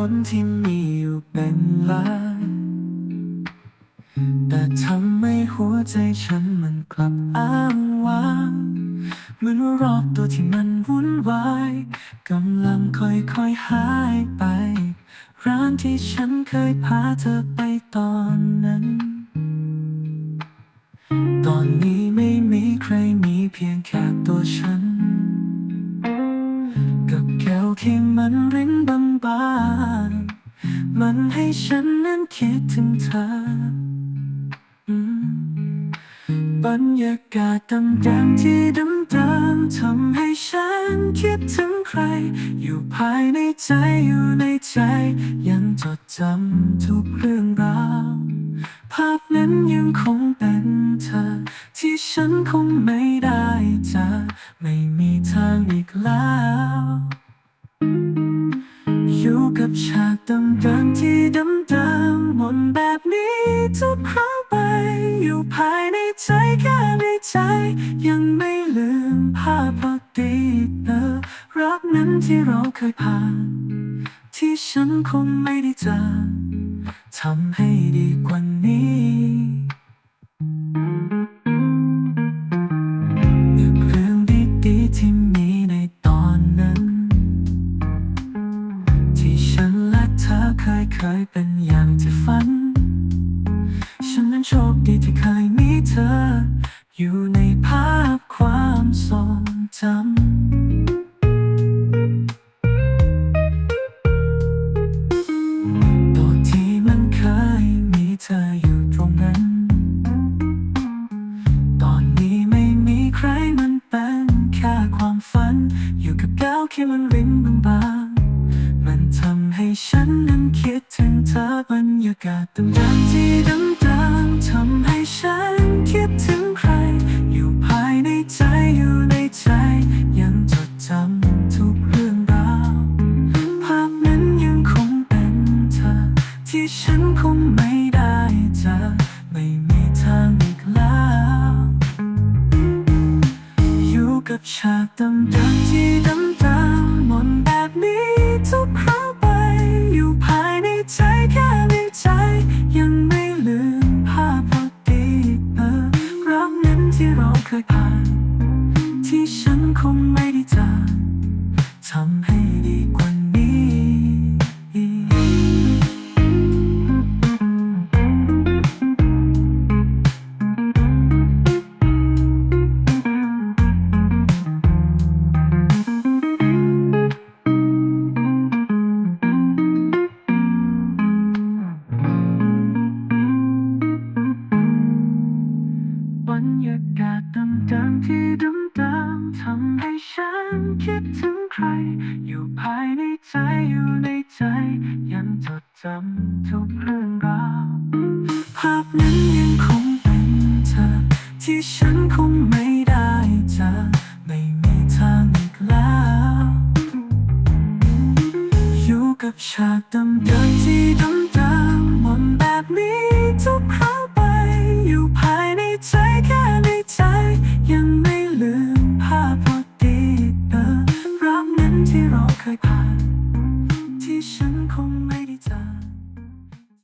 คนที่มีอยู่เป็นล้าแต่ทำให้หัวใจฉันมันกลับอ้างว้างเหมือนว่ารอบตัวที่มันวุ่นวายกำลังค่อยๆหายไป ร้านที่ฉันเคยพาเธอไปตอนนั้น ตอนนี้ไม่มีใครมีเพียงแค่ตัวฉัน ที่มันรินบางๆมันให้ฉันนั้นคิดถึงเธออืมบรรยากาศต่างๆที่ดำๆทำให้ฉันคิดถึงใคร อยู่ภายในใจอยู่ในใจ ยังจดจำทุกเรื่องราวภาพนั้นยังคงเป็นเธอ ที่ฉันคงไม่ได้เจอไม่มีทางอีกแล้ว นแบบนี้ทุกครั้งไป อยู่ภายในใจแค่ในใจ ยังไม่ลืมภาพอดีเธอรักนั้นที่เราเคยผ่าน ที่ฉันคงไม่ได้เจอทำให้ดีกว่านี้ ฝันฉันากาศต่างๆที่ดังๆทำให้ฉันคิดถึงใคร อยู่ภายในใจอยู่ในใจ ยังจดจำทุกเรื่องราวภาพนั้นยังคงเป็นเธอ ที่ฉันคงไม่ได้เจอไม่มีทางอีกแล้ว อยู่กับฉากดำๆที่ดำ คงไม่ได้เจอทำให้ ฉันคิดถึงใคร อยู่ภายในใจอยู่ในใจ ยังจดจำทุกเรื่องราวภาพนั้นยังคงเป็นเธอ ที่ฉันคงไม่ได้เจอไม่มีทางอีกแล้ว อยู่กับฉากดำๆที่ดำ